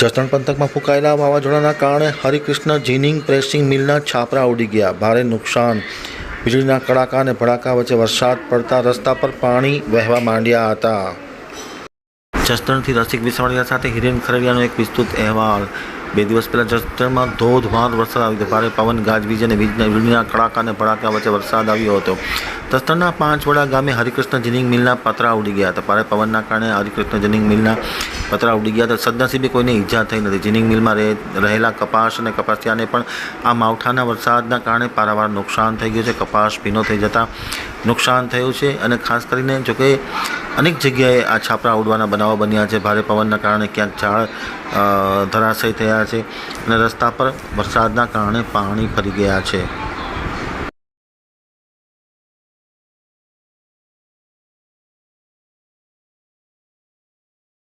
જસદણ પંથકમાં ફૂંકાયેલા વાવાઝોડાના કારણે હરિકૃષ્ણ જીનિંગ પ્રેસિંગ મિલના છાપરા ઉડી ગયા. ભારે નુકસાન. વીજળીના કડાકા અને ભડાકા વચ્ચે વરસાદ પડતા રસ્તા પર પાણી વહેવા માંડ્યા હતા. જસદણથી રસિક વિસવાડિયા સાથે હિરેન ખરડિયાનો એક વિસ્તૃત અહેવાલ. બે દિવસ પહેલાં જસદણમાં ધોધમાર વરસાદ આવ્યો ભારે પવન, ગાજવીજ અને વીજના વીજળીના કડાકા અને ભડાકા વચ્ચે વરસાદ આવ્યો હતો. જસદણના પાંચવડા ગામે હરિકૃષ્ણ જિનિંગ મિલના પતરા ઉડી ગયા હતા. ભારે પવનના કારણે હરિકૃષ્ણ જિનિંગ મિલના પતરા ઉડી ગયા હતા. સદનસીબે કોઈને ઈજા થઈ નથી. જિનિંગ મિલમાં રહે, રહેલા કપાસ અને કપાસિયાને પણ આ માવઠાના વરસાદના કારણે પારાવાર નુકસાન થઈ ગયું છે. કપાસ ભીનો થઈ જતાં નુકસાન થયું છે અને ખાસ કરીને જોકે અનેક જગ્યાએ આ છાપરા ઉડવાના બનાવો બન્યા છે. ભારે પવનના કારણે ક્યાંક ઝાડ ધરાશય થયા છે અને રસ્તા પર વરસાદના કારણે પાણી ફરી ગયા છે.